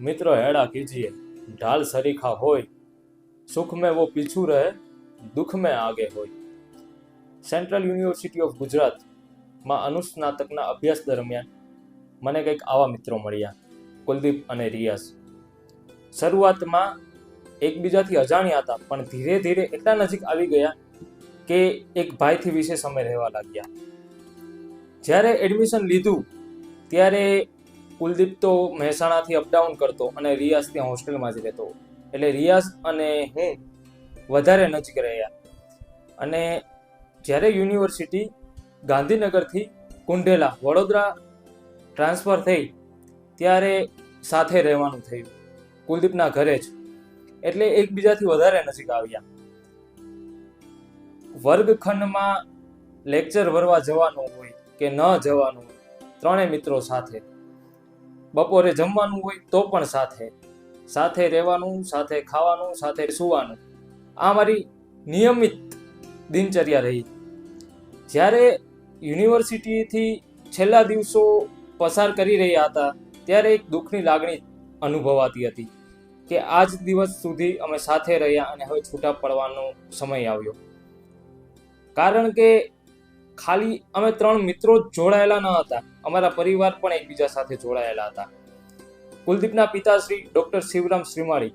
મિત્રો હેડા કીજીએ, ઢાલ સરીખા હોય, સુખ મેં વો પીછું રહે, દુઃખ મેં આગે હોય. સેન્ટ્રલ યુનિવર્સિટી ઓફ ગુજરાતમાં અનુસ્નાતકના અભ્યાસ દરમિયાન મને કંઈક આવા મિત્રો મળ્યા, કુલદીપ અને રિયાઝ. શરૂઆતમાં એકબીજાથી અજાણ્યા હતા, પણ ધીરે ધીરે એટલા નજીક આવી ગયા કે એક ભાઈથી વિશે અમે રહેવા લાગ્યા. જ્યારે એડમિશન લીધું, ત્યારે કુલદીપ તો મહેસાણાથી અપડાઉન કરતો અને રિયાઝ ત્યાં હોસ્ટેલમાં જ રહેતો. એટલે રિયાઝ અને હું. વધારે નજીક રહ્યા. અને જ્યારે યુનિવર્સિટી ગાંધીનગરથી કુંઢેલા વડોદરા ટ્રાન્સફર થઈ ત્યારે સાથે રહેવાનું થયું. કુલદીપના ઘરે જ. એટલે એકબીજાથી વધારે નજીક આવ્યા. વર્ગખંડમાં લેક્ચર ભરવા જવાનું હોય કે ન જવાનું હોય ત્રણેય મિત્રો સાથે. બપોરે જમવાનું હોય તો પણ સાથે. સાથે રહેવાનું, સાથે ખાવાનું, સાથે સૂવાનું. આ મારી નિયમિત દિનચર્યા રહી. જ્યારે યુનિવર્સિટીથી છેલ્લા દિવસો પસાર કરી રહ્યા હતા, ત્યારે એક દુઃખની લાગણી અનુભવાતી હતી કે આજ દિવસ સુધી અમે સાથે રહ્યા અને હવે છૂટા પડવાનો સમય આવ્યો. કારણ કે ખાલી અમે ત્રણ મિત્રો જોડાયેલા ન હતા. અમારા પરિવાર પણ એકબીજા સાથે જોડાયેલા હતા. કુલદીપના પિતાશ્રી ડૉક્ટર શિવરામ શ્રીમાળી.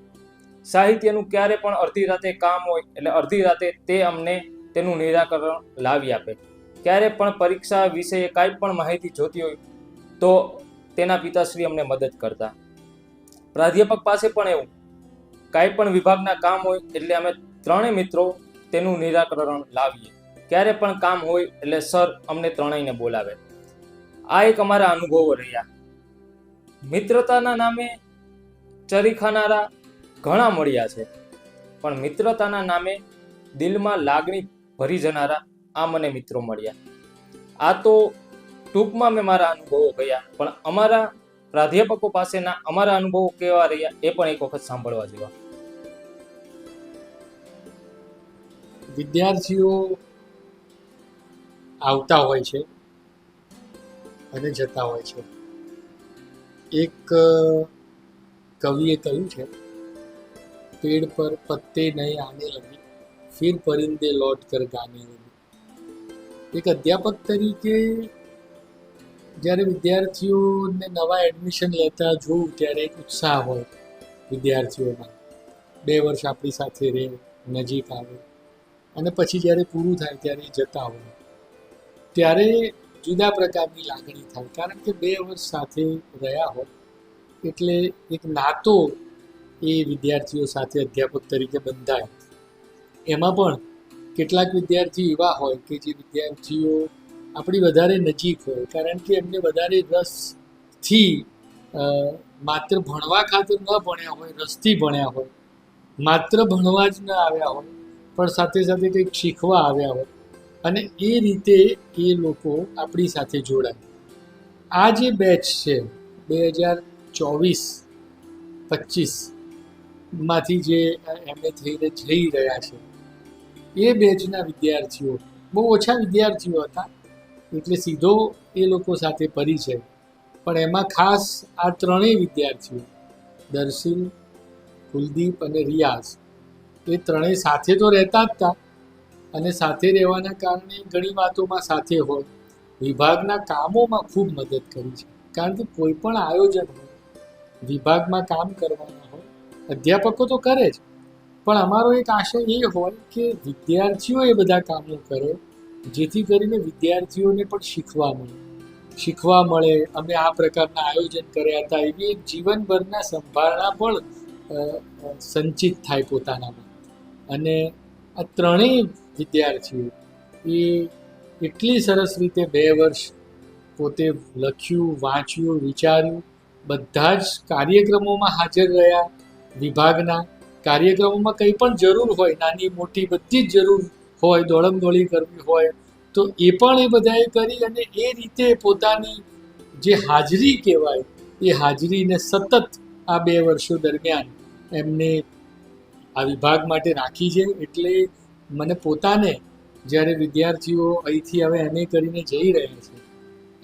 સાહિત્યનું ક્યારે પણ અડધી રાતે કામ હોય એટલે અડધી રાતે તે અમને તેનું નિરાકરણ લાવી આપે. ક્યારે પણ પરીક્ષા વિશે કાંઈ પણ માહિતી જોતી હોય તો તેના પિતાશ્રી અમને મદદ કરતા. પ્રાધ્યાપક પાસે પણ એવું. કાંઈ પણ વિભાગના કામ હોય એટલે અમે ત્રણેય મિત્રો તેનું નિરાકરણ લાવીએ. ક્યારે પણ કામ હોય એટલે સર અમને ત્રણેયને બોલાવે. આ એક અમારા અનુભવો રહ્યા. મિત્રતાના નામે ચરી ખાનારા ઘણા મળ્યા છે, પણ મિત્રતાના નામે દિલમાં લાગણી ભરી જનારા આ મને મિત્રો મળ્યા. આ તો ટૂંકમાં મેં મારા અનુભવો ગયા પણ અમારા પ્રાધ્યાપકો પાસેના અમારા અનુભવો કેવા રહ્યા એ પણ એક વખત સાંભળવા જેવા. વિદ્યાર્થીઓ આવતા હોય છે. અને જતા હોય છે. એક કવિએ કહ્યું છે, પેડ પર પત્તે નહીં આને લગી ફિર પરિંદે લોટ કર ગાને લગી એક અધ્યાપક તરીકે જ્યારે વિદ્યાર્થીઓને નવા એડમિશન લેતા જોઉં ત્યારે એક ઉત્સાહ હોય વિદ્યાર્થીઓમાં. બે વર્ષ આપણી સાથે રહે, નજીક આવે અને પછી જ્યારે પૂરું થાય ત્યારે જતા હોય. ત્યારે જુદા પ્રકારની લાગણી થાય. કારણ કે બે વર્ષ સાથે રહ્યા હોય એટલે એક નાતો એ વિદ્યાર્થીઓ સાથે અધ્યાપક તરીકે બંધાય. એમાં પણ કેટલાક વિદ્યાર્થી એવા હોય કે જે વિદ્યાર્થીઓ આપણી વધારે નજીક હોય, કારણ કે એમને વધારે રસથી માત્ર ભણવા ખાતર ન ભણ્યા હોય, રસથી ભણ્યા હોય, માત્ર ભણવા જ ન આવ્યા હોય, પણ સાથે સાથે કંઈક શીખવા આવ્યા હોય અને એ રીતે એ લોકો આપણી સાથે જોડાય. આ જે બેચ છે, બે હજાર ચોવીસ, પચીસમાંથી જે જે એમએ થઈને જઈ રહ્યા છે, એ બેચના વિદ્યાર્થીઓ, બહુ ઓછા વિદ્યાર્થીઓ હતા, એટલે સીધો એ લોકો સાથે પરિચય. પણ એમાં ખાસ આ ત્રણેય વિદ્યાર્થીઓ, દર્શિલ, કુલદીપ અને રિયાઝ, એ ત્રણેય સાથે તો રહેતા જ હતા અને સાથે રહેવાના કારણે ઘણી વાતોમાં સાથે હોય. વિભાગના કામોમાં ખૂબ મદદ કરી છે. કારણ કે કોઈ પણ આયોજન હોય, વિભાગમાં કામ કરવાના હોય, અધ્યાપકો તો કરે જ. પણ અમારો એક આશય એ હોય કે વિદ્યાર્થીઓ એ બધા કામો કરે, જેથી કરીને વિદ્યાર્થીઓને પણ શીખવા મળે. શીખવા મળે, અમે આ પ્રકારના આયોજન કર્યા હતા, એવી એક જીવનભરના સંભાળના પણ સંચિત થાય પોતાનામાં. અને આ ત્રણેય વિદ્યાર્થીઓ. એ એટલી સરસ રીતે બે વર્ષ પોતે લખ્યું, વાંચ્યું, વિચાર્યું. બધા જ કાર્યક્રમોમાં હાજર રહ્યા. વિભાગના કાર્યક્રમોમાં કંઈ પણ જરૂર હોય, નાની, મોટી બધી જ જરૂર હોય, દોડમદોડી કરવી હોય, તો એ પણ એ બધાએ કરી અને એ રીતે પોતાની જે હાજરી કહેવાય, એ હાજરીને સતત આ બે વર્ષો દરમિયાન એમને આ વિભાગ માટે રાખી છે. એટલે મને પોતાને જ્યારે વિદ્યાર્થીઓ અહીંથી હવે એમએ કરીને જઈ રહ્યા છે,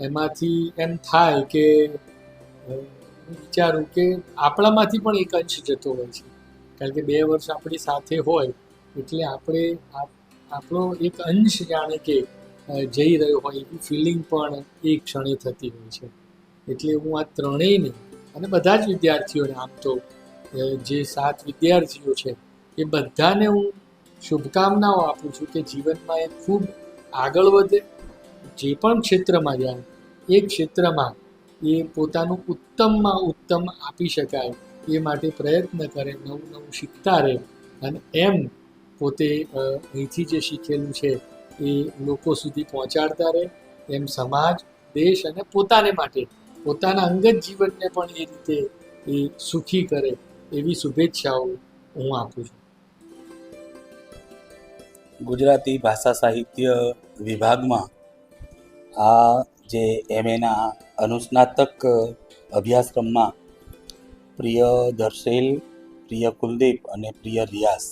એમાંથી એમ થાય કે વિચારું કે આપણામાંથી પણ એક અંશ જતો હોય છે. કારણ કે બે વર્ષ આપણી સાથે હોય, એટલે આપણે આપ- આપણો એક અંશ જાણે કે જઈ રહ્યો હોય એવી ફિલિંગ પણ એ ક્ષણે થતી હોય છે. એટલે હું આ ત્રણેયને અને બધા જ વિદ્યાર્થીઓને આમ તો જે સાત વિદ્યાર્થીઓ છે, એ બધાને હું શુભકામનાઓ આપું છું કે જીવનમાં એ ખૂબ આગળ વધે. જે પણ ક્ષેત્રમાં જાય, એ ક્ષેત્રમાં એ પોતાનું ઉત્તમમાં ઉત્તમ આપી શકાય, એ માટે પ્રયત્ન કરે, નવું નવું શીખતા રહે. અને એમ પોતે અહીંથી જે શીખેલું છે, એ લોકો સુધી પહોંચાડતા રહે. એમ સમાજ, દેશ અને પોતાને માટે, પોતાના અંગત જીવનને પણ એ રીતે એ સુખી કરે, એવી શુભેચ્છાઓ હું આપું છું. ગુજરાતી ભાષા સાહિત્ય વિભાગમાં આ જે એમએના અનુસ્નાતક અભ્યાસક્રમમાં પ્રિય દર્શેલ, પ્રિય કુલદીપ અને પ્રિય રિયાઝ.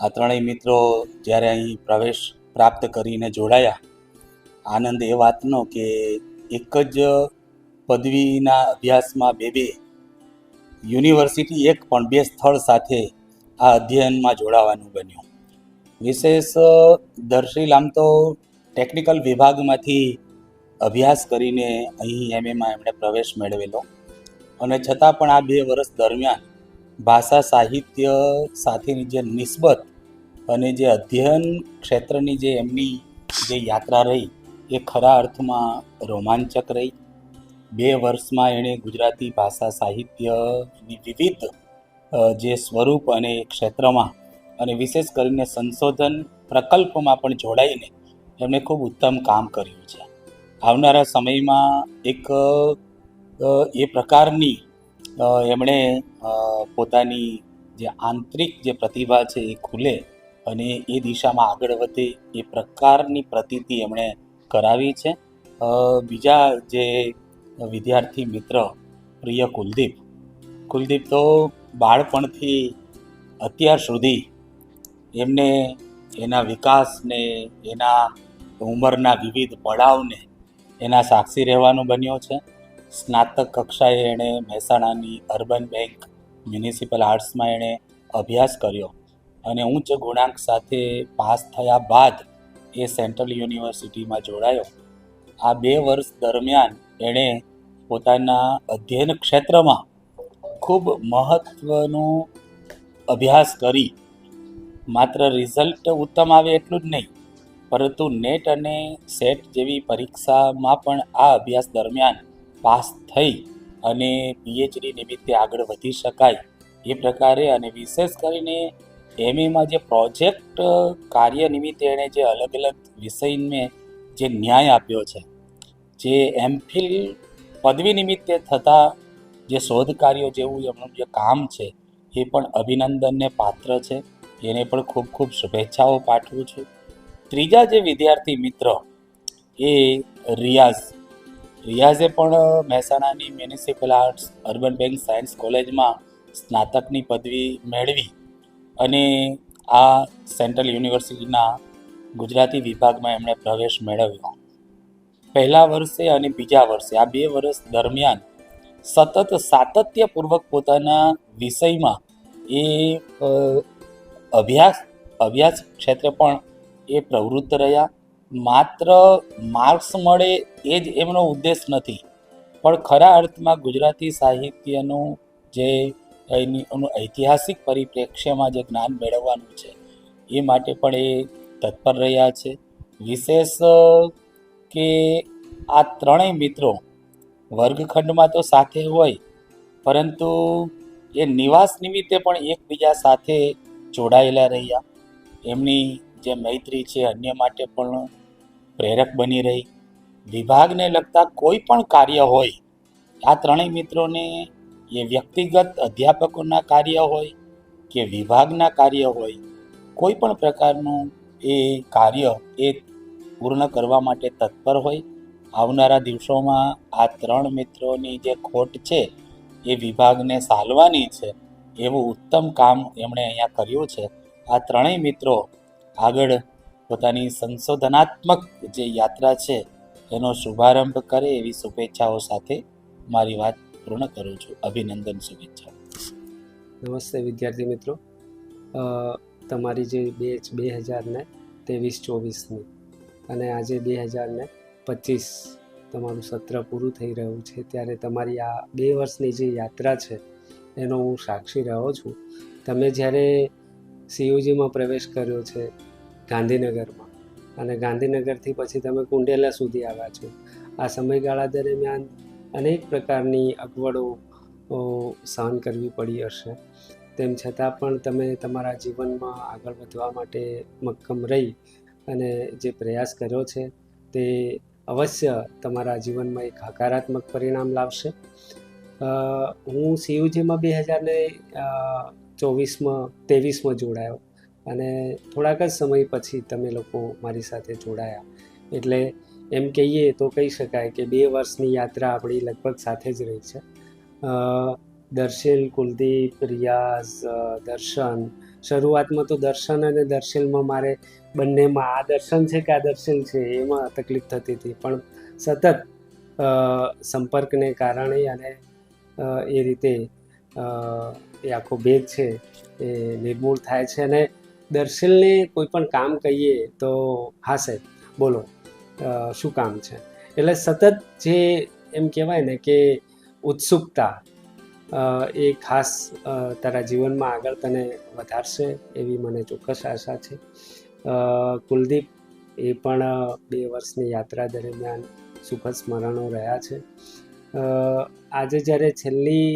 આ ત્રણેય મિત્રો જ્યારે અહીં પ્રવેશ પ્રાપ્ત કરીને જોડાયા, આનંદ એ વાતનો કે એક જ પદવીના અભ્યાસમાં બે બે યુનિવર્સિટી એક પણ બે સ્થળ સાથે આ અધ્યયનમાં જોડાવાનું બન્યું. વિશેષ દર્શીલ આમ તો ટેકનિકલ વિભાગમાંથી અભ્યાસ કરીને અહીં એમએમાં એમણે પ્રવેશ મેળવેલો. અને છતાં પણ આ બે વર્ષ દરમિયાન ભાષા સાહિત્ય સાથેની જે નિસ્બત અને જે અધ્યયન ક્ષેત્રની જે એમની જે યાત્રા રહી, એ ખરા અર્થમાં રોમાંચક રહી. બે વર્ષમાં એણે ગુજરાતી ભાષા સાહિત્યની વિવિધ જે સ્વરૂપ અને ક્ષેત્રમાં અને વિશેષ કરીને સંશોધન પ્રકલ્પમાં પણ જોડાઈને એમણે ખૂબ ઉત્તમ કામ કર્યું છે. આવનારા સમયમાં એક એ પ્રકારની એમણે પોતાની જે આંતરિક જે પ્રતિભા છે એ ખુલે અને એ દિશામાં આગળ વધે એ પ્રકારની પ્રતીતિ એમણે કરાવી છે. બીજા જે વિદ્યાર્થી મિત્ર પ્રિય કુલદીપ કુલદીપ તો બાળપણથી અત્યાર સુધી એમને એના વિકાસને, એના ઉંમરના વિવિધ પડાવને એના સાક્ષી રહેવાનું બન્યો છે. સ્નાતક કક્ષાએ એણે મહેસાણાની અર્બન બેંક મ્યુનિસિપલ આર્ટ્સમાં એણે અભ્યાસ કર્યો અને ઉચ્ચ ગુણાંક સાથે પાસ થયા બાદ એ સેન્ટ્રલ યુનિવર્સિટીમાં જોડાયો. આ બે વર્ષ દરમિયાન એણે પોતાના અધ્યયન ક્ષેત્રમાં ખૂબ મહત્ત્વનો અભ્યાસ કરી માત્ર રિઝલ્ટ ઉત્તમ આવે એટલું જ નહીં, પરંતુ નેટ અને સેટ જેવી પરીક્ષામાં પણ આ અભ્યાસ દરમિયાન પાસ થઈ અને પીએચડી નિમિત્તે આગળ વધી શકાય એ પ્રકારે અને વિશેષ કરીને એમએમાં જે પ્રોજેક્ટ કાર્ય નિમિત્તે એણે જે અલગ અલગ વિષયને જે ન્યાય આપ્યો છે, જે એમફિલ પદવી નિમિત્તે થતા જે શોધ કાર્યો જેવું એમનું જે કામ છે એ પણ અભિનંદનને પાત્ર છે. એને પણ ખૂબ ખૂબ શુભેચ્છાઓ પાઠવું છું. ત્રીજા જે વિદ્યાર્થી મિત્ર એ રિયાઝ. રિયાઝે પણ મહેસાણાની municipal arts urban bank science કોલેજમાં સ્નાતકની પદવી મેળવી અને આ સેન્ટ્રલ યુનિવર્સિટીના ગુજરાતી વિભાગમાં એમણે પ્રવેશ મેળવ્યો. પહેલા વર્ષે અને બીજા વર્ષે, આ બે વર્ષ દરમિયાન સતત સાતત્યપૂર્વક પોતાના વિષયમાં એ અભ્યાસ અભ્યાસ ક્ષેત્રે પણ એ પ્રવૃત્ત રહ્યા. માત્ર માર્ક્સ મળે એ જ એમનો ઉદ્દેશ નથી. પણ ખરા અર્થમાં ગુજરાતી સાહિત્યનું જે એની ઐતિહાસિક પરિપ્રેક્ષ્યમાં જે જ્ઞાન મેળવવાનું છે, એ માટે પણ એ તત્પર રહ્યા છે. વિશેષ, કે આ ત્રણેય મિત્રો વર્ગખંડમાં તો સાથે હોય, પરંતુ એ નિવાસ નિમિત્તે પણ એકબીજા સાથે જોડાયેલા રહ્યા. એમની જે મૈત્રી છે, અન્ય માટે પણ પ્રેરક બની રહી. વિભાગને લગતા કોઈ પણ કાર્ય હોય, આ ત્રણેય મિત્રોને એ વ્યક્તિગત અધ્યાપકોના કાર્ય હોય કે વિભાગના કાર્ય હોય, કોઈ પણ પ્રકારનું એ કાર્ય એ પૂર્ણ કરવા માટે તત્પર હોય. આવનારા દિવસોમાં આ ત્રણ મિત્રોની જે ખોટ છે, એ વિભાગને સાલવાની છે. એવું ઉત્તમ કામ એમણે અહીંયા કર્યું છે. આ ત્રણેય મિત્રો આગળ પોતાની સંશોધનાત્મક જે યાત્રા છે, એનો શુભારંભ કરે એવી શુભેચ્છાઓ સાથે મારી વાત પૂર્ણ કરું છું. અભિનંદન શુભેચ્છા નમસ્તે વિદ્યાર્થી મિત્રો. તમારી જે બે હજાર ને ત્રેવીસ ચોવીસની અને આજે બે હજાર ને પચીસ તમારું સત્ર પૂરું થઈ રહ્યું છે. ત્યારે તમારી આ બે વર્ષની જે યાત્રા છે એનો હું સાક્ષી રહ્યો છું. તમે જ્યારે સીયુજીમાં પ્રવેશ કર્યો છે ગાંધીનગરમાં અને ગાંધીનગરથી પછી તમે કુંડેલા સુધી આવ્યા છો, આ સમયગાળા દરમિયાન અનેક પ્રકારની અગવડો સહન કરવી પડી હશે. તેમ છતાં પણ તમે તમારા જીવનમાં આગળ વધવા માટે મક્કમ રહી અને જે પ્રયાસ કર્યો છે તે અવશ્ય તમારા જીવનમાં એક હકારાત્મક પરિણામ લાવશે. હું સીયુજીમાં બે હજાર ને ચોવીસમાં, ત્રેવીસમાં જોડાયો. અને થોડાક જ સમય પછી તમે લોકો મારી સાથે જોડાયા. એટલે એમ કહીએ તો કહી શકાય કે બે વર્ષની યાત્રા આપણી લગભગ સાથે જ રહી છે. દર્શિલ કુલદીપ, રિયાઝ દર્શન. શરૂઆતમાં તો દર્શન અને દર્શિલમાં મારે બંનેમાં આ દર્શન છે કે આ દર્શિલ છે એમાં તકલીફ થતી હતી. પણ સતત સંપર્કને કારણે અને એ રીતે એ આખો ભેદ છે, એ નિર્મૂળ થાય છે અને દર્શિલને કોઈ પણ કામ કહીએ તો હા, સાહેબ, બોલો શું કામ છે? એટલે સતત જે એમ કહેવાય ને કે ઉત્સુકતા એ ખાસ તારા જીવનમાં આગળ તને વધારશે એવી મને ચોક્કસ આશા છે. કુલદીપ, એ પણ બે વર્ષની યાત્રા દરમિયાન સુખદ સ્મરણો રહ્યા છે. આજે જ્યારે છેલ્લી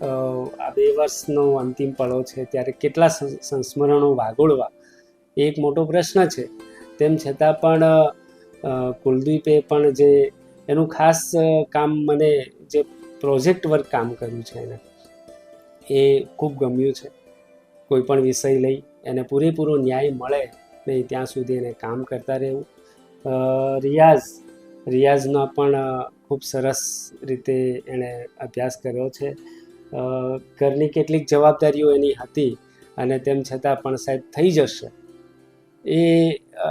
આ બે વર્ષનો અંતિમ પળો છે, ત્યારે કેટલા સંસ્મરણો વાગોળવા, એ એક મોટો પ્રશ્ન છે. તેમ છતાં પણ કુલદીપે પણ જે, એનું ખાસ કામ મને, જે પ્રોજેક્ટ વર્ક કામ કર્યું છે એને, એ ખૂબ ગમ્યું છે. કોઈ પણ વિષય લઈ એને પૂરેપૂરો ન્યાય મળે નહીં ત્યાં સુધી એને કામ કરતા રહેવું. રિયાઝ, રિયાઝમાં પણ ખૂબ સરસ રીતે એણે અભ્યાસ કર્યો છે. ઘરની કેટલીક જવાબદારીઓ એની હતી અને તેમ છતાં પણ સાહેબ થઈ જશે. એ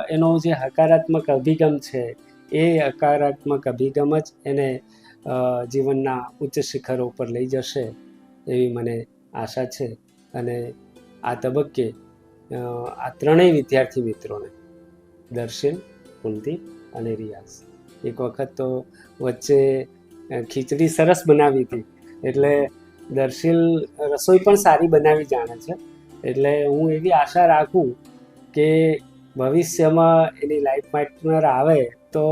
એનો જે હકારાત્મક અભિગમ છે, એ હકારાત્મક અભિગમ જ એને જીવનના ઉચ્ચ શિખરો ઉપર લઈ જશે એવી મને આશા છે. અને આ તબક્કે આ ત્રણેય વિદ્યાર્થી મિત્રોને દર્શન, કુલદીપ અને રિયાઝ. એક વખત તો વચ્ચે ખીચડી સરસ બનાવી હતી. એટલે દર્શિલ રસોઈ પણ સારી બનાવી જાણે છે. એટલે હું એવી આશા રાખું કે ભવિષ્યમાં એની લાઈફ પાર્ટનર આવે તો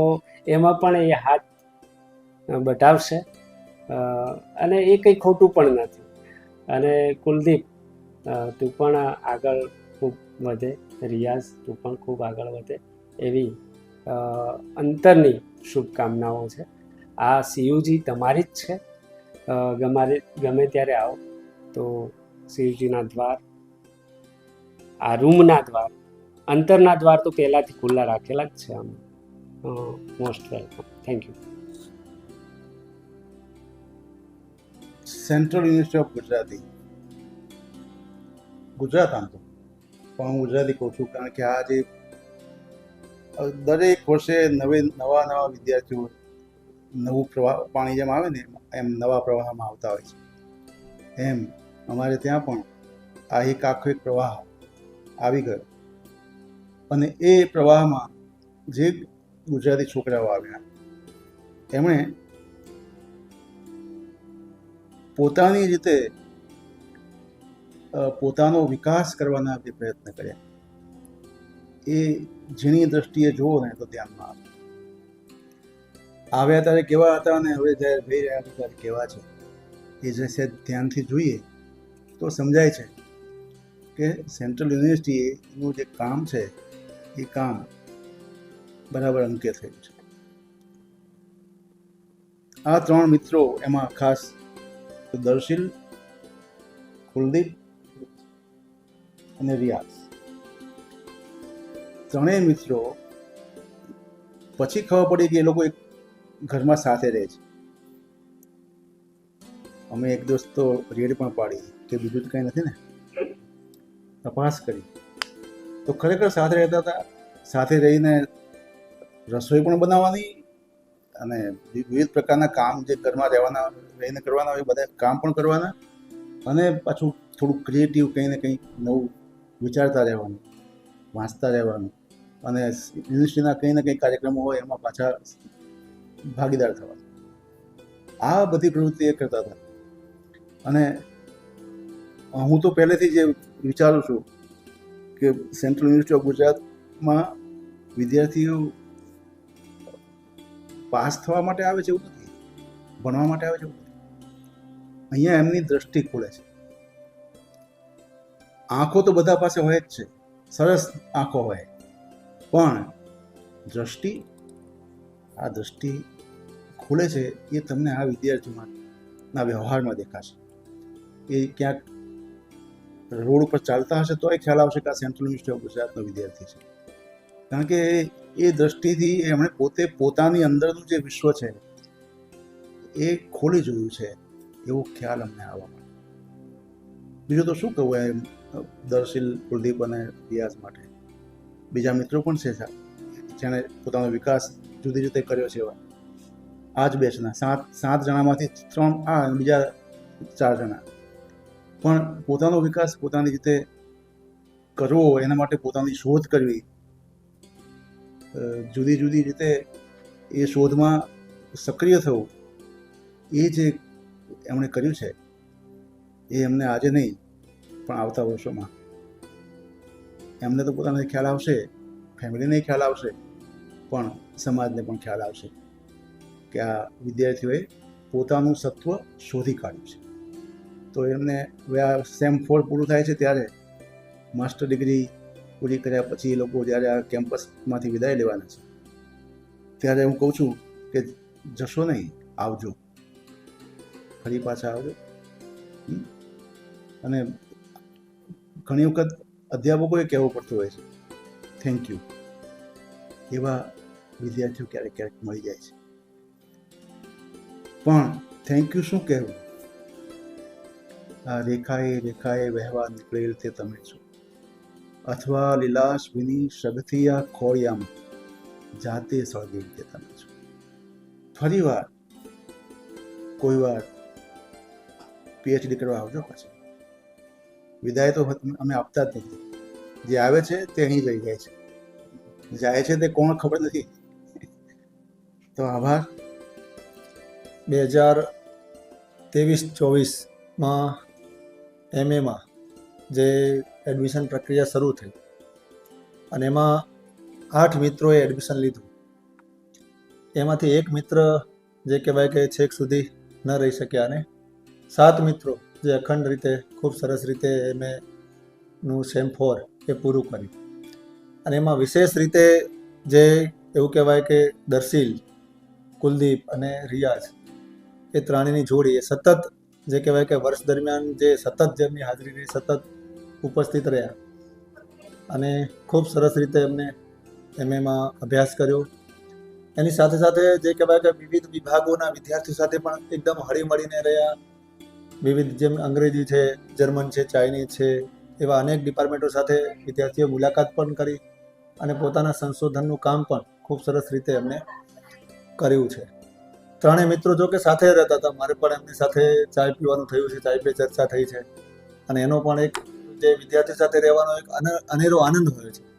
એમાં પણ એ હાથ બટાવશે અને એ કંઈ ખોટું પણ નથી. અને કુલદીપ તું પણ આગળ ખૂબ વધે, રિયાઝ, તું પણ ખૂબ આગળ વધે એવી અંતરની શુભકામનાઓ છે. આ સીયુજી તમારી જ છે. ગમારે ગમે ત્યારે આવો. તો શિવજીના દ્વાર, આ રૂમના દ્વાર, અંતરના દ્વાર તો પહેલાંથી ખુલ્લા રાખેલા જ છે આમ. Most welcome thank you central university of Gujarati Gujarat આમ તો. પણ હું ગુજરાતી કહું છું કારણ કે આ જે દરેક વર્ષે નવે, નવા નવા વિદ્યાર્થીઓ નવું પ્રવાહ પાણી જેમ આવે ને, એમ નવા પ્રવાહમાં આવતા હોય છે. એમ, અમારે ત્યાં પણ આ એક આખો એક પ્રવાહ આવી ગયો. અને એ પ્રવાહમાં જે ગુજરાતી છોકરાઓ આવ્યા, એમણે પોતાની રીતે પોતાનો વિકાસ કરવાના પ્રયત્ન કર્યા. એ ઝીણી દ્રષ્ટિએ જુઓ ને તો ધ્યાનમાં આવે. આવ્યા ત્યારે કેવા હતા અને હવે જ્યારે જઈ રહ્યા હતા ત્યારે કેવા છે? એ જે છે ધ્યાનથી જોઈએ તો સમજાય છે કે સેન્ટ્રલ યુનિવર્સિટીનું જે કામ છે, એ કામ બરાબર અંકે થયું છે. આ ત્રણ મિત્રો એમાં ખાસ દર્શિલ, કુલદીપ અને રિયાઝ. ત્રણેય મિત્રો પછી ખબર પડી કે એ લોકો એક ઘરમાં સાથે રહે છે. અમે એક દિવસ તો રેડ પણ પાડી કે બીજું તો કંઈ નથી ને? તપાસ કરી. તો ખરેખર સાથે રહેતા હતા. સાથે રહીને રસોઈ પણ બનાવવાની અને વિવિધ પ્રકારના કામ જે ઘરમાં રહેવાના, રહીને કરવાના હોય બધા કામ પણ કરવાના અને પાછું થોડું ક્રિએટિવ કંઈ ને કંઈ નવું વિચારતા રહેવાનું, વાંચતા રહેવાનું અને યુનિવર્સિટીના કંઈ ને કંઈ કાર્યક્રમો હોય એમાં પાછા ભાગીદાર થવા. આ બધી પ્રવૃત્તિ એ કરતા હતા. અને હું તો પહેલેથી જે વિચારું છું કે સેન્ટ્રલ યુનિવર્સિટી ઓફ ગુજરાતમાં વિદ્યાર્થીઓ પાસ થવા માટે આવે છે એવું નથી. ભણવા માટે આવે છે એવું નથી. અહીંયા એમની દ્રષ્ટિ ખુલે છે. આંખો તો બધા પાસે હોય જ છે. સરસ આંખો હોય. પણ દ્રષ્ટિ આ દ્રષ્ટિ ખુલે છે એ તમને આ વિદ્યાર્થીઓમાં વ્યવહારમાં દેખાશે. એ ક્યાંક રોડ ઉપર ચાલતા હશે તો એ ખ્યાલ આવશે કે આ સેન્ટ્રલ યુનિવર્સિટી ઓફ ગુજરાતનો વિદ્યાર્થી છે. કારણ કે એ દ્રષ્ટિથી એમણે પોતે પોતાની અંદરનું જે વિશ્વ છે એ ખોલી જોયું છે એવો ખ્યાલ અમને આવવા બીજું તો શું કહું એમ? દર્શીલ કુલદીપ અને રિયાઝ માટે. બીજા મિત્રો પણ છે, જેણે પોતાનો વિકાસ જુદી જુદે કર્યો છે એવા. આ જ બેચના સાત સાત જણામાંથી ત્રણ આ બીજા ચાર જણા. પણ પોતાનો વિકાસ પોતાની રીતે કરવો એના માટે પોતાની શોધ કરવી. જુદી જુદી રીતે એ શોધમાં સક્રિય થવું. એ જે એમણે કર્યું છે, એ એમને આજે નહીં, પણ આવતા વર્ષોમાં. એમને તો પોતાને ખ્યાલ આવશે ફેમિલીને ખ્યાલ આવશે, પણ સમાજને પણ ખ્યાલ આવશે કે આ વિદ્યાર્થીઓએ પોતાનું સત્વ શોધી કાઢ્યું છે. તો એમને હવે આ સેમ ફોર પૂરું થાય છે ત્યારે માસ્ટર ડિગ્રી પૂરી કર્યા પછી એ લોકો જ્યારે આ કેમ્પસમાંથી વિદાય લેવાના છે, ત્યારે હું કહું છું કે જશો નહીં, આવજો. ફરી પાછા આવજો. અને ઘણી વખત અધ્યાપકોએ કહેવું પડતું હોય છે થેન્ક યુ એવા વિદ્યાર્થીઓ ક્યારેક ક્યારેક મળી જાય છે. પણ થેન્ક યુ શું કહેવું? આ રેખાએ રેખાએ વહેવા નીકળેલ તે તમે છો. અથવા લીલાશ વિની સગથી આ ખોળિયામાં જાતે સળગેલ તે તમે છો. ફરી વાર કોઈ વાર પીએચડી કરવા આવજો પછી. વિદાય તો અમે આપતા જ નથી. જે આવે છે તે અહીં જઈ જાય છે. જાય છે તે કોણ ખબર નથી. તો આભાર. બે હજાર ત્રેવીસ ચોવીસમાં એમએમાં જે એડમિશન પ્રક્રિયા શરૂ થઈ અને એમાં આઠ મિત્રોએ એડમિશન લીધું. એમાંથી એક મિત્ર જે કહેવાય કે છેક સુધી ન રહી શક્યા અને સાત મિત્રો જે અખંડ રીતે, ખૂબ સરસ રીતે એમએ નું સેમ ફોર એ પૂરું કર્યું. અને એમાં વિશેષ રીતે જે એવું કહેવાય કે દર્શીલ કુલદીપ અને રિયાઝ, એ ત્રણેયની જોડી, એ સતત જે કહેવાય કે વર્ષ દરમિયાન જે સતત જેમની હાજરી રહી, સતત ઉપસ્થિત રહ્યા. અને ખૂબ સરસ રીતે એમને એમએમાં અભ્યાસ કર્યો. એની સાથે સાથે જે કહેવાય કે વિવિધ વિભાગોના વિદ્યાર્થીઓ સાથે પણ એકદમ હળીમળીને રહ્યા. વિવિધ જેમ અંગ્રેજી છે, જર્મન છે, ચાઇનીઝ છે, એવા અનેક ડિપાર્ટમેન્ટો સાથે વિદ્યાર્થીઓ મુલાકાત પણ કરી અને પોતાના સંશોધનનું કામ પણ ખૂબ સરસ રીતે એમને કર્યું છે. ત્રણેય મિત્રો જો કે સાથે રહેતા હતા, મારે પણ એમની સાથે ચાય પીવાનું થયું છે, ચાય પે ચર્ચા થઈ છે. અને એનો પણ એક જે વિદ્યાર્થી સાથે રહેવાનો એક અન- અનેરો આનંદ હોય છે.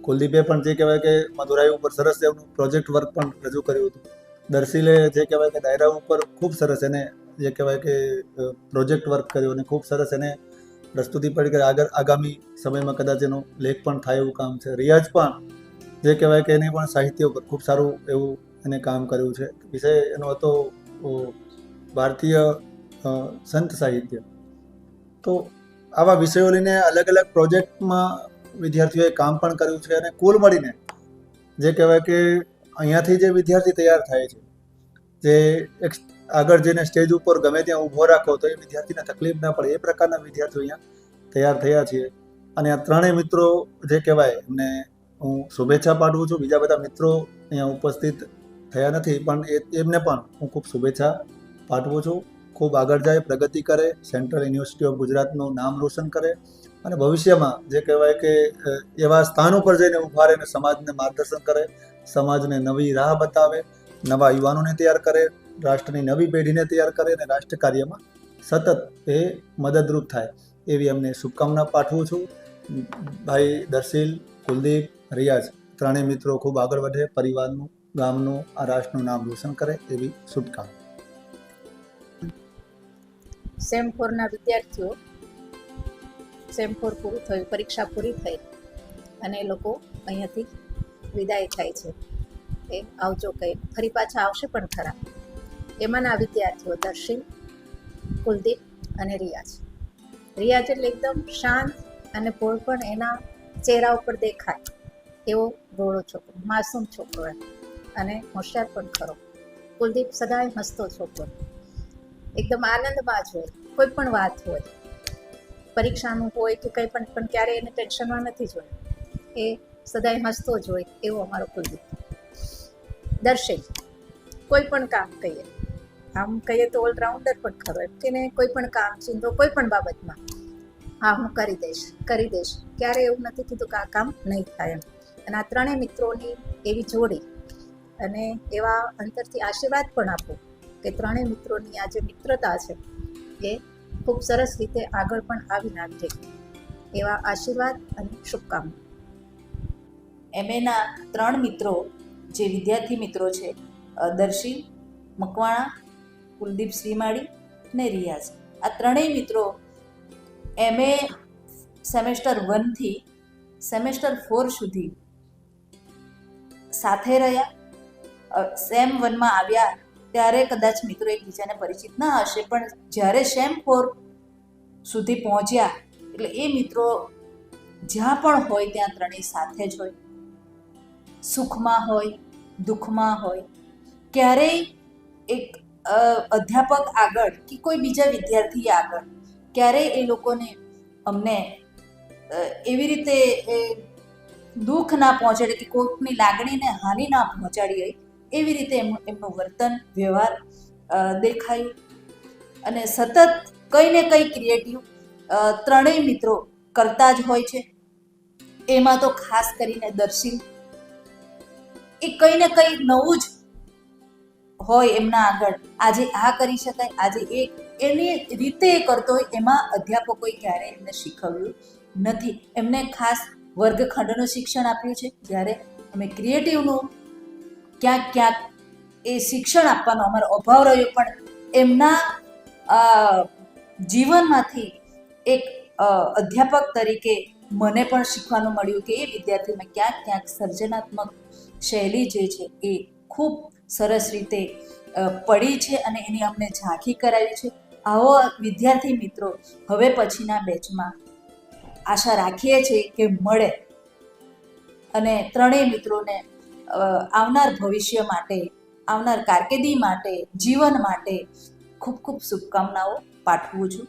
કુલદીપે પણ જે કહેવાય કે મધુરાઈ ઉપર સરસ એમનું પ્રોજેક્ટ વર્ક પણ રજૂ કર્યું હતું. દર્શીલે જે કહેવાય કે ડાયરા ઉપર ખૂબ સરસ એને જે કહેવાય કે પ્રોજેક્ટ વર્ક કર્યું અને ખૂબ સરસ એને પ્રસ્તુતિ પડી કે આગળ, આગામી સમયમાં કદાચ એનો લેખ પણ થાય એવું કામ છે. રિયાઝ પણ જે કહેવાય કે એને પણ સાહિત્ય ઉપર ખૂબ સારું એવું એને કામ કર્યું છે. વિષય એનો હતો ભારતીય સંત સાહિત્ય. તો આવા વિષયો લઈને અલગ અલગ પ્રોજેક્ટમાં વિદ્યાર્થીઓએ કામ પણ કર્યું છે અને કુલ મળીને જે કહેવાય કે અહીંયાથી જે વિદ્યાર્થી તૈયાર થાય છે, જે એક આગળ જઈને સ્ટેજ ઉપર ગમે ત્યાં ઊભો રાખો તો એ વિદ્યાર્થીને તકલીફ ના પડે. એ પ્રકારના વિદ્યાર્થીઓ અહીંયા તૈયાર થયા છીએ. અને આ ત્રણેય મિત્રો જે કહેવાય એમને હું શુભેચ્છા પાઠવું છું. બીજા બધા મિત્રો અહીંયા ઉપસ્થિત થયા નથી, પણ એ, એમને પણ હું ખૂબ શુભેચ્છા પાઠવું છું. ખૂબ આગળ જાય, પ્રગતિ કરે, સેન્ટ્રલ યુનિવર્સિટી ઓફ ગુજરાતનું નામ રોશન કરે અને ભવિષ્યમાં જે કહેવાય કે એવા સ્થાન ઉપર જઈને ઊભા રહે અને સમાજને માર્ગદર્શન કરે, સમાજને નવી રાહ બતાવે, નવા યુવાનોને તૈયાર કરે, રાષ્ટ્રની નવી પેઢીને તૈયાર કરે અને રાષ્ટ્ર કાર્યમાં સતત એ મદદરૂપ થાય. એવી અમને શુભકામના પાઠવું છું. ભાઈ દર્શીલ, કુલદીપ, રિયાઝ, ત્રણેય મિત્રો ખૂબ આગળ વધે, પરિવારનું ગામનું આ રાષ્ટ્રનું નામ રોશન કરે એવી શુભકામના. સેમ ફોરના વિદ્યાર્થીઓ સેમ ફોર પૂરું થયું, પરીક્ષા પૂરી થઈ અને એ લોકો અહીંયાથી વિદાય થાય છે. એ આવજો કંઈ. ફરી પાછા આવશે પણ ખરા. એમાંના વિદ્યાર્થીઓ દર્શિલ કુલદીપ અને રિયાજ રિયાજ એટલે એકદમ શાંત અને ભોળ પણ એના ચહેરા ઉપર દેખાય. એવો ભોળો છોકરો, માસૂમ છોકરો અને હોશિયાર પણ ખરો. કુલદીપ સદાય હસતો છોકરો એકદમ આનંદમાં જ હોય, કોઈ પણ વાત હોય. પરીક્ષાનું હોય કે કંઈ પણ પણ ક્યારેય એને ટેન્શનમાં નથી જોયું એ સદાય હસતો જ હોય, એવો અમારો કુલદીપ. દર્શિલ કોઈ પણ કામ કહીએ. આમ કહીએ તો ઓલરાઉન્ડર પણ ખરો, એમ કે કોઈ પણ કામ, ચિંતો, કોઈ પણ બાબતમાં. હા, હું કરી દઈશ કરી દઈશ. ક્યારે એવું નથી કીધું કે આ કામ નહીં થાય એમ. અને આ ત્રણેય મિત્રોની એવી જોડી અને એવા અંતરથી આશીર્વાદ પણ આપો કે ત્રણેય મિત્રોની આ જે મિત્રતા છે, એ ખૂબ સરસ રીતે આગળ પણ આવી નાખજે. એવા આશીર્વાદ અને શુભકામના. એમએના ત્રણ મિત્રો, જે વિદ્યાર્થી મિત્રો છે દર્શી મકવાણા, કુલદીપ શ્રીમાળી અને રિયાઝ. આ ત્રણેય મિત્રો એમએ સેમેસ્ટર વનથી સેમેસ્ટર ફોર સુધી સાથે રહ્યા. સેમ વનમાં આવ્યા ત્યારે કદાચ મિત્રો એકબીજાને પરિચિત ના હશે, પણ જ્યારે સેમ ફોર સુધી પહોંચ્યા, એટલે એ મિત્રો જ્યાં પણ હોય ત્યાં ત્રણેય સાથે જ હોય. સુખમાં હોય, દુઃખમાં હોય, ક્યારેય એક અધ્યાપક આગળ કે કોઈ બીજા વિદ્યાર્થી આગળ ક્યારેય એ લોકોને અમને એવી રીતે દુઃખ ના પહોંચાડે કે કોઈકની લાગણીને હાનિ ના પહોંચાડી હોય એવી રીતે એમનું વર્તન, વ્યવહાર દેખાયું. અને સતત કંઈ ને કંઈ ક્રિએટિવ ત્રણેય મિત્રો કરતા જ હોય છે. એમાં તો ખાસ કરીને દર્શિલ. એ કંઈ ને કંઈ નવું જ હોય એમના આગળ. આજે આ કરી શકાય, આજે એ, એની રીતે એ કરતો હોય, એમાં અધ્યાપકોએ ક્યારેય એમને શીખવ્યું નથી. એમને ખાસ વર્ગખંડનું શિક્ષણ આપ્યું છે. જ્યારે અમે ક્રિએટિવનું ક્યાંક ક્યાંક એ શિક્ષણ આપવાનો અમારો અભાવ રહ્યો. પણ એમના જીવનમાંથી એક અધ્યાપક તરીકે મને પણ શીખવાનું મળ્યું કે એ વિદ્યાર્થીમાં ક્યાંક ક્યાંક સર્જનાત્મક શૈલી જે છે એ ખૂબ સરસ રીતે પડી છે અને એની અમને ઝાંખી કરાવી છે. આવો વિદ્યાર્થી મિત્રો, હવે પછીના બેચમાં આશા રાખીએ છીએ કે મળે. અને ત્રણેય મિત્રોને આવનાર ભવિષ્ય માટે આવનાર કારકિર્દી માટે જીવન માટે ખૂબ ખૂબ શુભકામનાઓ પાઠવું છું.